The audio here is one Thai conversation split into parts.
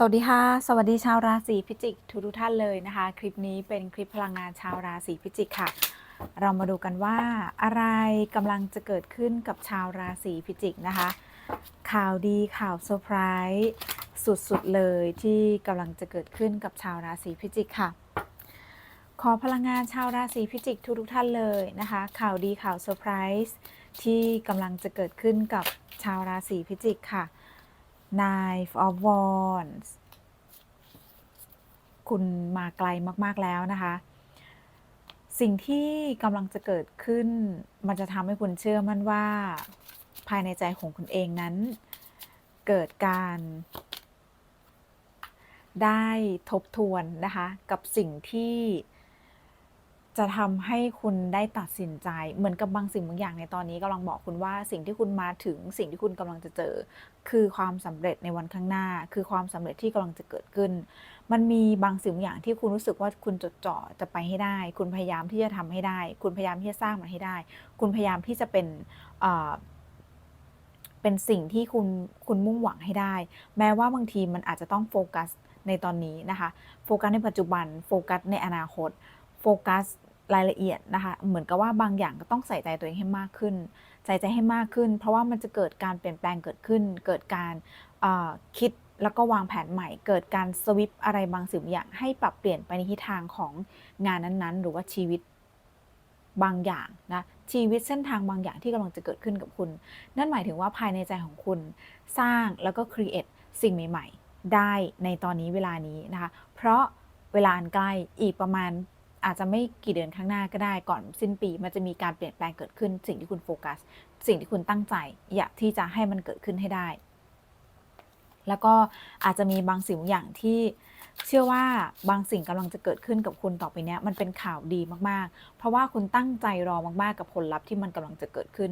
สวัสดีค่ะ สวัสดีชาวราศีพิจิกทุกทุกท่านเลยนะคะ คลิปนี้เป็นคลิปพลังงานชาวราศีพิจิกค่ะ เรามาดูกันว่าอะไรกำลังจะเกิดขึ้นกับชาวราศีพิจิกนะคะ ข่าวดีข่าวเซอร์ไพรส์สุดๆเลยที่กำลังจะเกิดขึ้นกับชาวราศีพิจิกค่ะ ขอพลังงานชาวราศีพิจิกทุกๆท่านเลยนะคะ ข่าวดีข่าวเซอร์ไพรส์ที่กำลังจะเกิดขึ้นกับชาวราศีพิจิกค่ะ Knife of Wands คุณมาไกลมาก ๆ แล้วนะคะ สิ่งที่กำลังจะเกิดขึ้น มันจะทำให้คุณเชื่อมั่นว่า ภายในใจของคุณเองนั้น เกิดการ ได้ทบทวนนะคะ กับสิ่งที่ จะทำให้คุณได้ตัดสินใจเหมือนกับบางสิ่งบางอย่างในตอนนี้กำลังบอกคุณว่าสิ่งที่คุณมาถึงสิ่งที่คุณกำลังจะเจอ คือความสำเร็จในวันข้างหน้า คือความสำเร็จที่กำลังจะเกิดขึ้น มันมีบางสิ่งบางอย่างที่คุณรู้สึกว่าคุณจดจ่อจะไปให้ได้ คุณพยายามที่จะทำให้ได้ คุณพยายามที่จะสร้างมันให้ได้ คุณพยายามที่จะเป็นเป็นสิ่งที่คุณคุณมุ่งหวังให้ได้ แม้ว่าบางทีมันอาจจะต้องโฟกัสในตอนนี้นะคะ โฟกัสในปัจจุบัน โฟกัสในอนาคต โฟกัส รายละเอียดนะคะ เหมือนกับว่าบางอย่างก็ต้องใส่ใจตัวเองให้มากขึ้น ใส่ใจให้มากขึ้น เพราะว่ามันจะเกิดการเปลี่ยนแปลงเกิดขึ้น เกิดการคิดแล้วก็วางแผนใหม่ เกิดการสวิปอะไรบางสิ่งบางอย่างให้ปรับเปลี่ยนไปในทิศทางของงานนั้นๆ หรือว่าชีวิตบางอย่างนะชีวิตเส้นทางบางอย่างที่กำลังจะเกิดขึ้นกับคุณ นั่นหมายถึงว่าภายในใจของคุณสร้างแล้วก็ครีเอทสิ่งใหม่ ๆ ได้ในตอนนี้เวลานี้นะคะ เพราะเวลาอันใกล้อีกประมาณ อาจจะไม่กี่เดือนข้างหน้าก็ได้ก่อนสิ้นปี มันจะมีการเปลี่ยนแปลงเกิดขึ้น สิ่งที่คุณโฟกัส สิ่งที่คุณตั้งใจ อยากที่จะให้มันเกิดขึ้นให้ได้ แล้วก็อาจจะมีบางสิ่งบางอย่างที่เชื่อว่าบางสิ่งกำลังจะเกิดขึ้นกับคุณต่อไปเนี้ยมันเป็นข่าวดีมากๆ เพราะว่าคุณตั้งใจรอมากๆ กับผลลัพธ์ที่มันกำลังจะเกิดขึ้น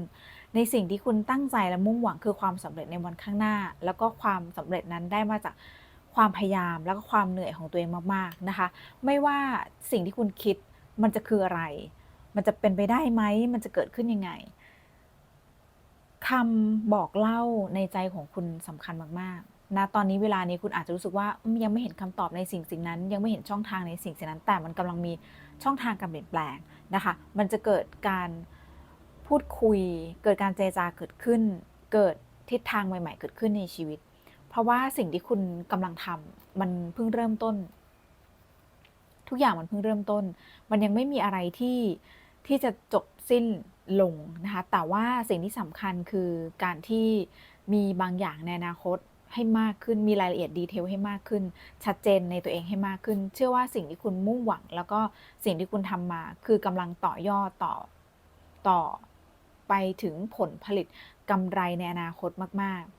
ในสิ่งที่คุณตั้งใจและมุ่งหวังคือความสำเร็จในวันข้างหน้า แล้วก็ความสำเร็จนั้นได้มาจาก ความพยายามแล้วก็ความเหนื่อยของตัวเองมากๆนะคะ ไม่ว่าสิ่งที่คุณคิดมันจะคืออะไร มันจะเป็นไปได้ไหมมันจะเกิดขึ้นยังไงคำบอกเล่าในใจของคุณสำคัญมากๆนะตอนนี้เวลานี้คุณอาจจะรู้สึกว่ายังไม่เห็นคำตอบในสิ่งสิ่งนั้น ยังไม่เห็นช่องทางในสิ่งสิ่งนั้น แต่มันกำลังมีช่องทางการเปลี่ยนแปลงนะคะ มันจะเกิดการพูดคุย เกิดการเจรจาเกิดขึ้น เกิดทิศทางใหม่ ๆ เกิดขึ้นในชีวิต ราะว่าสิ่งที่คุณกำลังทำมันเพิ่งเริ่มต้น ทุกอย่างมันเพิ่งเริ่มต้น มันยังไม่มีอะไรที่ที่จะจบสิ้นลงนะคะ แต่ว่าสิ่งที่สำคัญคือการที่มีบางอย่างในอนาคตให้มากขึ้น มีรายละเอียดดีเทลให้มากขึ้น ชัดเจนในตัวเองให้มากขึ้น เชื่อว่าสิ่งที่คุณมุ่งหวัง แล้วก็สิ่งที่คุณทำมา คือกำลังต่อยอดต่อต่อไปถึงผลผลิตกำไรในอนาคตมาก ๆ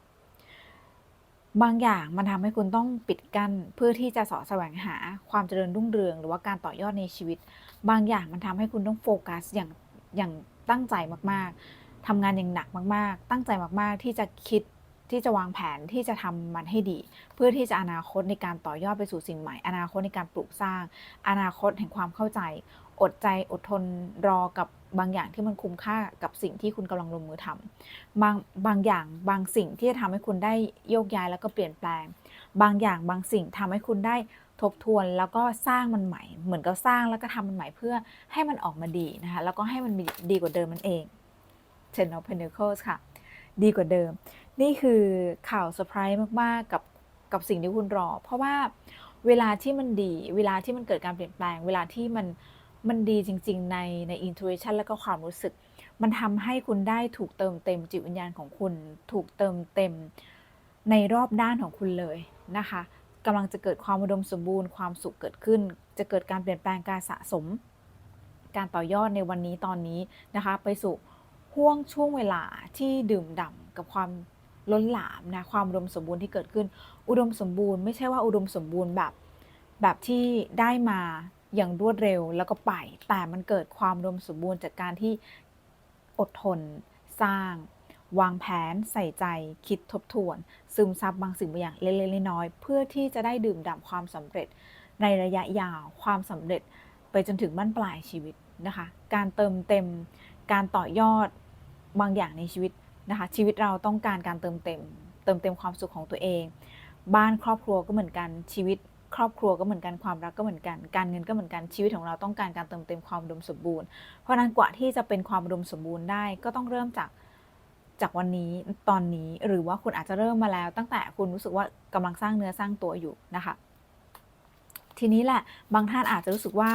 บางอย่างมันทำให้คุณต้องปิดกั้นเพื่อที่จะสาะแสวงหาความเจริญรุ่งเรือง หรือว่าการต่อยอดในชีวิต บางอย่างมันทำให้คุณต้องโฟกัสอย่างอย่างตั้งใจมากๆทำงานอย่างหนักมากๆ ตั้งใจมากๆ ที่จะคิดที่จะวางแผนที่จะทำมันให้ดี เพื่อที่จะอนาคตในการต่อยอดไปสู่สิ่งใหม่ อนาคตในการปลูกสร้าง อนาคตแห่งความเข้าใจ อดใจอดทนรอกับบางอย่างที่มันคุ้มค่ากับสิ่งที่คุณกำลังลงมือทำบางบางอย่างบางสิ่งที่จะทำให้คุณได้โยกย้ายแล้วก็เปลี่ยนแปลง บางอย่างบางสิ่งทำให้คุณได้ทบทวนแล้วก็สร้างมันใหม่ เหมือนกับสร้างแล้วก็ทำมันใหม่เพื่อให้มันออกมาดีนะคะแล้วก็ให้มันดีกว่าเดิมมันเอง Ten of Pentacles ค่ะ ดีกว่าเดิม นี่คือข่าวเซอร์ไพรส์มากๆกับกับสิ่งที่คุณรอ เพราะว่าเวลาที่มันดี เวลาที่มันเกิดการเปลี่ยนแปลง เวลาที่มัน มันดีจริง ๆ ในใน intuition แล้วก็ความรู้สึก มันทำให้คุณได้ถูกเติมเต็มจิตวิญญาณของคุณ ถูกเติมเต็มในรอบด้านของคุณเลยนะคะกำลังจะเกิดความอุดมสมบูรณ์ความสุขเกิดขึ้น จะเกิดการเปลี่ยนแปลงการสะสม การต่อยอดในวันนี้ตอนนี้นะคะ ไปสู่ห่วงช่วงเวลาที่ดื่มด่ำกับความล้นหลามนะความอุดมสมบูรณ์ที่เกิดขึ้น อุดมสมบูรณ์ไม่ใช่ว่าอุดมสมบูรณ์แบบแบบที่ได้มา อย่างรวดเร็วแล้วก็ไป แต่มันเกิดความอุดมสมบูรณ์จากการที่อดทน สร้าง วางแผน ใส่ใจ คิดทบทวน ซึมซับบางสิ่งบางอย่างเล็กๆน้อยๆเพื่อที่จะได้ดื่มด่ำความสำเร็จ ในระยะยาวความสำเร็จไปจนถึงบั้นปลายชีวิตนะคะ การเติมเต็ม การต่อยอดบางอย่างในชีวิตนะคะ ชีวิตเราต้องการการเติมเต็ม เติมเต็มความสุขของตัวเอง บ้านครอบครัวก็เหมือนกันชีวิต ครอบครัวก็เหมือนกันความรักก็เหมือนกัน การเงินก็เหมือนกันชีวิตของเราต้องการการเติมเต็มความอุดมสมบูรณ์ เพราะนั้นกว่าที่จะเป็นความอุดมสมบูรณ์ได้ก็ต้องเริ่มจากจากวันนี้ตอนนี้หรือว่าคุณอาจจะเริ่มมาแล้ว ตั้งแต่คุณรู้สึกว่ากำลังสร้างเนื้อสร้างตัวอยู่นะคะ ทีนี้แหละบางท่านอาจจะรู้สึกว่า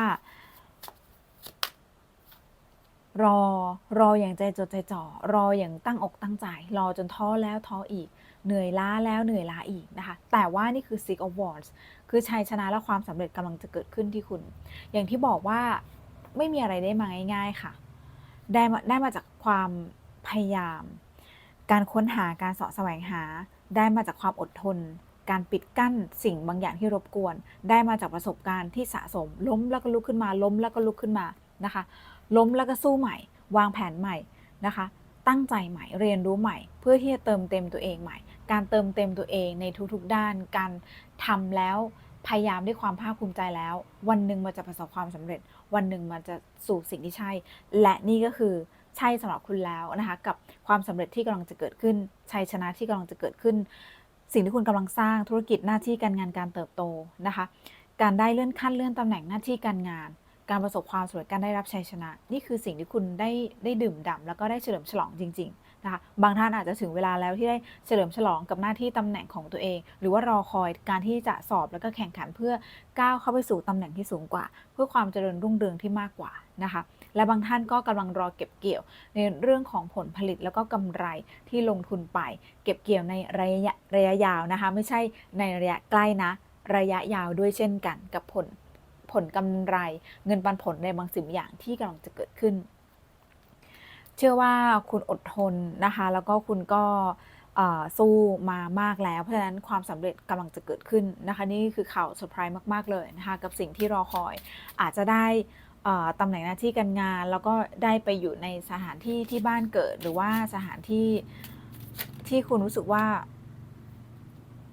รอรออย่างใจจดใจจ่อ รออย่างตั้งอกตั้งใจ รอจนท้อแล้วท้ออีก เหนื่อยล้าแล้วเหนื่อยล้าอีกนะคะ แต่ว่านี่คือ Six of Wands คือชัยชนะและความสำเร็จกำลังจะเกิดขึ้นที่คุณ อย่างที่บอกว่าไม่มีอะไรได้มาง่าย ๆค่ะ ได้มาได้มาจากความพยายาม การค้นหาการเสาะแสวงหา ได้มาจากความอดทน การปิดกั้นสิ่งบางอย่างที่รบกวน ได้มาจากประสบการณ์ที่สะสม ล้มแล้วก็ลุกขึ้นมา ล้มแล้วก็ลุกขึ้นมานะคะ ล้มแล้วก็สู้ใหม่ วางแผนใหม่นะคะ ตั้งใจใหม่เรียนรู้ใหม่ เพื่อที่จะเติมเต็มตัวเองใหม่ การเติมเต็มตัวเองในทุกๆด้าน การทำแล้วพยายามด้วยความภาคภูมิใจแล้ว วันหนึ่งมันจะประสบความสำเร็จ วันหนึ่งมันจะสู่สิ่งที่ใช่ และนี่ก็คือใช่สำหรับคุณแล้วนะคะกับความสำเร็จที่กำลังจะเกิดขึ้นชัยชนะที่กำลังจะเกิดขึ้น สิ่งที่คุณกำลังสร้างธุรกิจหน้าที่การงานการเติบโตนะคะ การได้เลื่อนขั้นเลื่อนตำแหน่งหน้าที่การงาน การประสบความสำเร็จการได้รับชัยชนะ นี่คือสิ่งที่คุณได้ได้ดื่มด่ำแล้วก็ได้เฉลิมฉลองจริงๆนะคะบางท่านอาจจะถึงเวลาแล้วที่ได้เฉลิมฉลองกับหน้าที่ตำแหน่งของตัวเอง หรือว่ารอคอยการที่จะสอบแล้วก็แข่งขันเพื่อก้าวเข้าไปสู่ตำแหน่งที่สูงกว่า เพื่อความเจริญรุ่งเรืองที่มากกว่านะคะและบางท่านก็กำลังรอเก็บเกี่ยว ในเรื่องของผลผลิตแล้วก็กำไรที่ลงทุนไป เก็บเกี่ยวในระยะระยะยาวนะคะไม่ใช่ในระยะใกล้นะ ระยะยาวด้วยเช่นกันกับผล ผลกำไร เงินปันผลในบางสิ่งอย่างที่กำลังจะเกิดขึ้น เชื่อว่าคุณอดทนนะคะ แล้วก็คุณก็สู้มามากแล้ว เพราะฉะนั้นความสำเร็จกำลังจะเกิดขึ้นนะคะ นี่คือข่าวเซอร์ไพรส์มากๆเลยนะคะกับสิ่งที่รอคอยอาจจะได้ตำแหน่งหน้าที่การงาน แล้วก็ได้ไปอยู่ในสถานที่ที่บ้านเกิด หรือว่าสถานที่ที่คุณรู้สึกว่า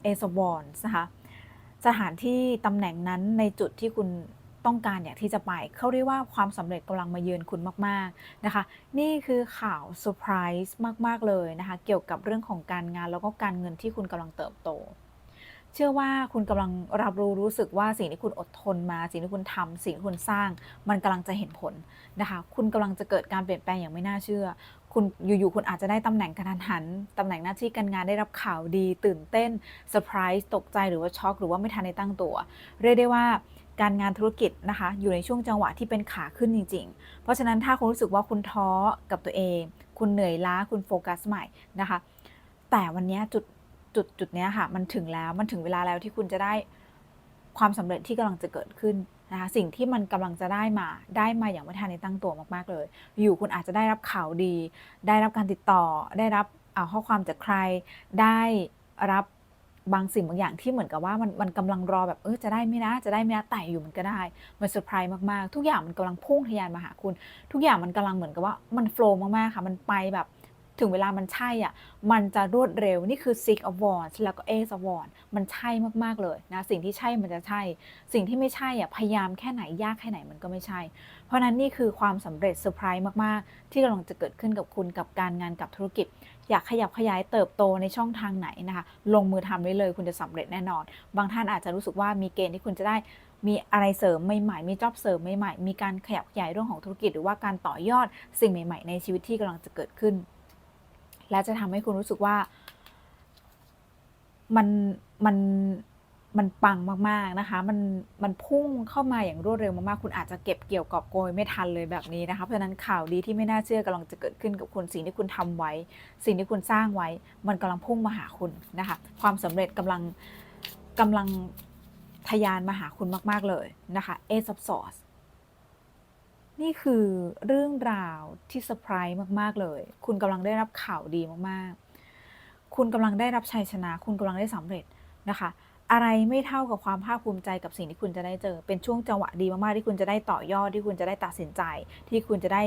เอสวอนนะคะ สถานที่ตำแหน่งนั้นในจุดที่คุณต้องการอยากที่จะไป เขาเรียกว่าความสำเร็จกำลังมาเยือนคุณมาก ๆ นะคะ นี่คือข่าวเซอร์ไพรส์มาก ๆ เลยนะคะ เกี่ยวกับเรื่องของการงานแล้วก็การเงินที่คุณกำลังเติบโต เชื่อว่าคุณกำลังรับรู้รู้สึกว่าสิ่งที่คุณอดทนมา สิ่งที่คุณทำสิ่งที่คุณสร้าง มันกำลังจะเห็นผลนะคะ คุณกำลังจะเกิดการเปลี่ยนแปลงอย่างไม่น่าเชื่อ คุณอยู่ๆคุณอาจจะได้ตำแหน่งกระทันหันตำแหน่งหน้าที่การงานได้รับข่าวดี ตื่นเต้นเซอร์ไพรส์ตกใจหรือว่าช็อกหรือว่าไม่ทันในตั้งตัว เรียกได้ว่าการงานธุรกิจนะคะ อยู่ในช่วงจังหวะที่เป็นขาขึ้นจริง ๆ เพราะฉะนั้นถ้าคุณรู้สึกว่าคุณท้อกับตัวเอง คุณเหนื่อยล้าคุณโฟกัสใหม่นะคะ แต่วันนี้จุดจุดจุดนี้ค่ะ มันถึงแล้วมันถึงเวลาแล้วที่คุณจะได้ความสำเร็จที่กำลังจะเกิดขึ้น นะคะสิ่งที่มันกำลังจะได้มาได้มาอย่างไม่ทันในตั้งตัวมากๆเลย อยู่คุณอาจจะได้รับข่าวดี ได้รับการติดต่อ ได้รับข้อความจากใคร ได้รับบางสิ่งบางอย่างที่เหมือนกับว่ามันมันกำลังรอแบบเออจะได้ไหมนะจะได้ไหมนะแต่อยู่มันก็ได้มันเซอร์ไพรส์มากๆ ทุกอย่างมันกำลังพุ่งทะยานมาหาคุณ ทุกอย่างมันกำลังเหมือนกับว่ามันโฟล์มากๆค่ะ มันไปแบบ ถึงเวลามันใช่อะมันจะรวดเร็วนี่คือ six of wands แล้วก็ ace of wands มันใช่มากๆเลยนะสิ่งที่ใช่มันจะใช่ สิ่งที่ไม่ใช่อะพยายามแค่ไหนยากแค่ไหนมันก็ไม่ใช่ เพราะนั้นนี่คือความสำเร็จเซอร์ไพรส์มากๆ ที่กำลังจะเกิดขึ้นกับคุณกับการงานกับธุรกิจ อยากขยับขยายเติบโตในช่องทางไหนนะคะลงมือทำได้เลยคุณจะสำเร็จแน่นอน บางท่านอาจจะรู้สึกว่ามีเกณฑ์ที่คุณจะได้มีอะไรเสริมใหม่ๆ มีจ็อบเสริมใหม่ๆ มีการขยับขยายเรื่องของธุรกิจ หรือว่าการต่อยอดสิ่งใหม่ ๆ ในชีวิตที่กำลังจะเกิดขึ้น และจะทำให้คุณรู้สึกว่า มันมันมันปังมากๆนะคะ มันมันพุ่งเข้ามาอย่างรวดเร็วมากๆ คุณอาจจะเก็บเกี่ยวกอบโกยไม่ทันเลยแบบนี้นะคะ เพราะฉะนั้นข่าวดีที่ไม่น่าเชื่อกำลังจะเกิดขึ้นกับคุณสิ่งที่คุณทำไว้ สิ่งที่คุณสร้างไว้ มันกำลังพุ่งมาหาคุณนะคะ ความสำเร็จกำลังกำลังทยานมาหาคุณมาก ๆเลยนะคะ Ace of Swords นี่คือเรื่องราวที่เซอร์ไพรส์มาก ๆ เลย คุณกำลังได้รับข่าวดีมาก ๆ คุณกำลังได้รับชัยชนะ คุณกำลังได้สำเร็จนะคะ อะไรไม่เท่ากับความภาคภูมิใจกับสิ่งที่คุณจะได้เจอ เป็นช่วงจังหวะดีมาก ๆ ที่คุณจะได้ต่อยอด ที่คุณจะได้ตัดสินใจ ที่คุณจะได้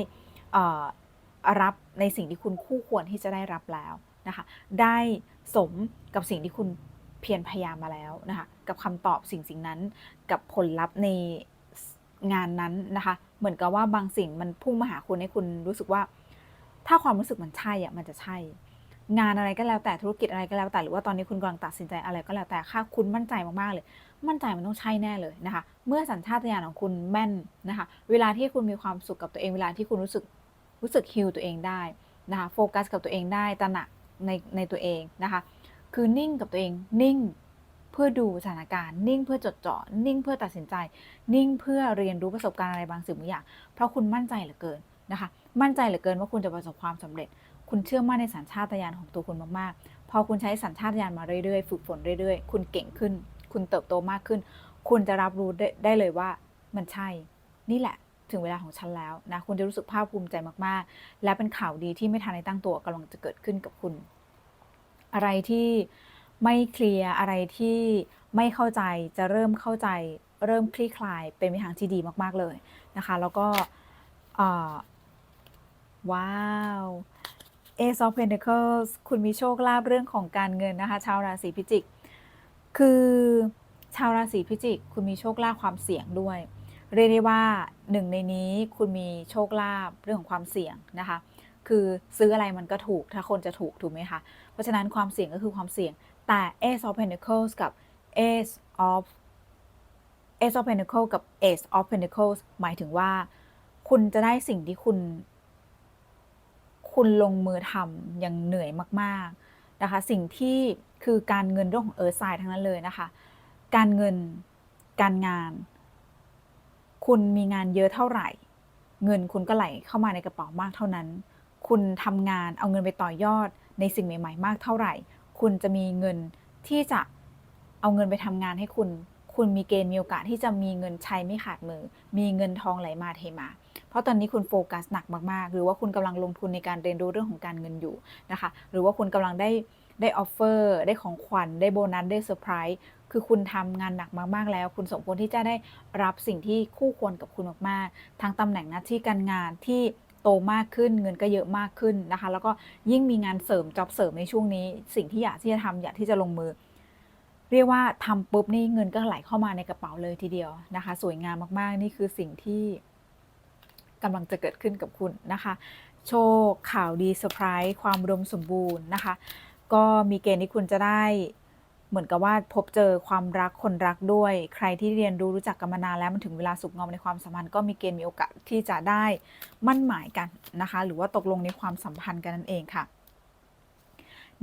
รับในสิ่งที่คุณคู่ควรที่จะได้รับแล้วนะคะ ได้สมกับสิ่งที่คุณเพียรพยายามมาแล้วนะคะ กับคำตอบสิ่งสิ่งนั้น กับผลลัพธ์ในงานนั้นนะคะ เหมือนกับว่าบางสิ่งมันพุ่งมาหาคุณให้คุณรู้สึกว่า ถ้าความรู้สึกมันใช่อะมันจะใช่ งานอะไรก็แล้วแต่ธุรกิจอะไรก็แล้วแต่หรือว่าตอนนี้คุณกำลังตัดสินใจอะไรก็แล้วแต่ค่ะคุณมั่นใจมากๆเลย มั่นใจมันต้องใช่แน่เลยนะคะ เมื่อสัญชาตญาณของคุณแม่นนะคะ เวลาที่คุณมีความสุขกับตัวเองเวลาที่คุณรู้สึกรู้สึกฮิลตัวเองได้นะคะโฟกัสกับตัวเองได้ตระหนักในในตัวเองนะคะ คือนิ่งกับตัวเองนิ่ง เพื่อดูสถานการณ์นิ่งเพื่อจดจ่อนิ่งเพื่อตัดสินใจ นิ่งเพื่อเรียนรู้ประสบการณ์อะไรบางสิ่งบางอย่าง เพราะคุณมั่นใจเหลือเกินนะคะ มั่นใจเหลือเกินว่าคุณจะประสบความสำเร็จ คุณเชื่อมั่นในสัญชาตญาณของตัวคุณมากๆ พอคุณใช้สัญชาตญาณมาเรื่อยๆ ฝึกฝนเรื่อยๆ คุณเก่งขึ้น คุณเติบโตมากขึ้น คุณจะรับรู้ได้ได้เลยว่ามันใช่ นี่แหละถึงเวลาของฉันแล้วนะ คุณจะรู้สึกภาคภูมิใจมากๆ และเป็นข่าวดีที่ไม่ทันในตั้งตัวกำลังจะเกิดขึ้นกับคุณ อะไรที่ ไม่เคลียร์อะไรที่ไม่เข้าใจจะเริ่มเข้าใจ เริ่มคลี่คลายเป็นไปทางที่ดีมากๆเลยนะคะ แล้วก็ว้าว Ace of Pentacles คุณมีโชคลาภเรื่องของการเงินนะคะ ชาวราศีพิจิก คือชาวราศีพิจิก คุณมีโชคลาภความเสี่ยงด้วย เรียกได้ว่าหนึ่งในนี้คุณมีโชคลาภเรื่องของความเสี่ยงนะคะ คือซื้ออะไรมันก็ถูกถ้าคนจะถูกถูกไหมคะ เพราะฉะนั้นความเสี่ยงก็คือความเสี่ยง แต่ Ace of Pentacles กับ Ace of Ace of Pentacles กับ Ace of Pentacles หมายถึงว่า คุณจะได้สิ่งที่คุณ คุณลงมือทำอย่างเหนื่อยมาก ๆ นะคะ สิ่งที่คือการเงินเรื่องของเอิร์ธไซด์ทั้งนั้นเลยนะคะ การเงินการงาน คุณมีงานเยอะเท่าไหร่ เงินคุณก็ไหลเข้ามาในกระเป๋ามากเท่านั้น คุณทำงานเอาเงินไปต่อยอดในสิ่งใหม่ ๆ มากเท่าไหร่ คุณจะมีเงินที่จะเอาเงินไปทำงานให้คุณ คุณมีเกณฑ์มีโอกาสที่จะมีเงินใช้ไม่ขาดมือ มีเงินทองไหลมาเทมา เพราะตอนนี้คุณโฟกัสหนักมากๆ หรือว่าคุณกำลังลงทุนในการเรียนรู้เรื่องของการเงินอยู่นะคะ หรือว่าคุณกำลังได้ได้ออฟเฟอร์ได้ของขวัญได้โบนัสได้เซอร์ไพรส์คือคุณทำงานหนักมากๆแล้ว คุณสมควรที่จะได้รับสิ่งที่คู่ควรกับคุณมากๆ ทั้งตำแหน่งหน้าที่การงานที่ โตมากขึ้นเงินก็เยอะมากขึ้นนะคะ แล้วก็ยิ่งมีงานเสริมจ็อบเสริมในช่วงนี้ สิ่งที่อยากที่จะทำอยากที่จะลงมือ เรียกว่าทำปุ๊บนี่เงินก็ไหลเข้ามาในกระเป๋าเลยทีเดียวนะคะ สวยงามมากๆ นี่คือสิ่งที่กำลังจะเกิดขึ้นกับคุณนะคะ โชคข่าวดีเซอร์ไพรส์ความอุดมสมบูรณ์นะคะ ก็มีเกณฑ์ที่คุณจะได้ เหมือนกับว่าพบเจอความรักคนรักด้วย ใครที่เรียนรู้รู้จักกันมานานแล้วมันถึงเวลาสุกงอมในความสัมพันธ์ก็มีเกณฑ์มีโอกาสที่จะได้มั่นหมายกันนะคะ หรือว่าตกลงในความสัมพันธ์กันนั่นเองค่ะ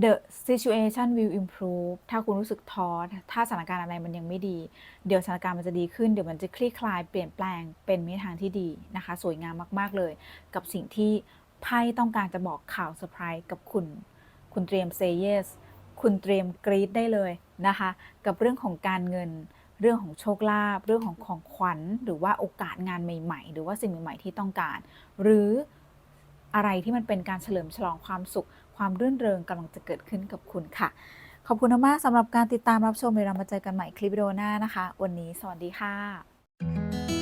The situation will improve ถ้าคุณรู้สึกท้อ ถ้าสถานการณ์อะไรมันยังไม่ดี เดี๋ยวสถานการณ์มันจะดีขึ้น เดี๋ยวมันจะคลี่คลาย เปลี่ยนแปลง เป็นในทางที่ดีนะคะ สวยงามมาก ๆ เลย กับสิ่งที่ไพ่ต้องการจะบอกข่าวเซอร์ไพรส์กับคุณ คุณเตรียม say yes คุณเตรียมกรีดได้เลยนะคะ กับเรื่องของการเงิน เรื่องของโชคลาภเรื่องของของขวัญ หรือว่าโอกาสงานใหม่ ๆ หรือว่าสิ่งใหม่ๆที่ต้องการ หรืออะไรที่มันเป็นการเฉลิมฉลองความสุข ความรื่นเริงกำลังจะเกิดขึ้นกับคุณค่ะ ขอบคุณมากสำหรับการติดตามรับชมเดี๋ยวเรามาเจอกันใหม่คลิปวิดีโอหน้านะคะ วันนี้สวัสดีค่ะ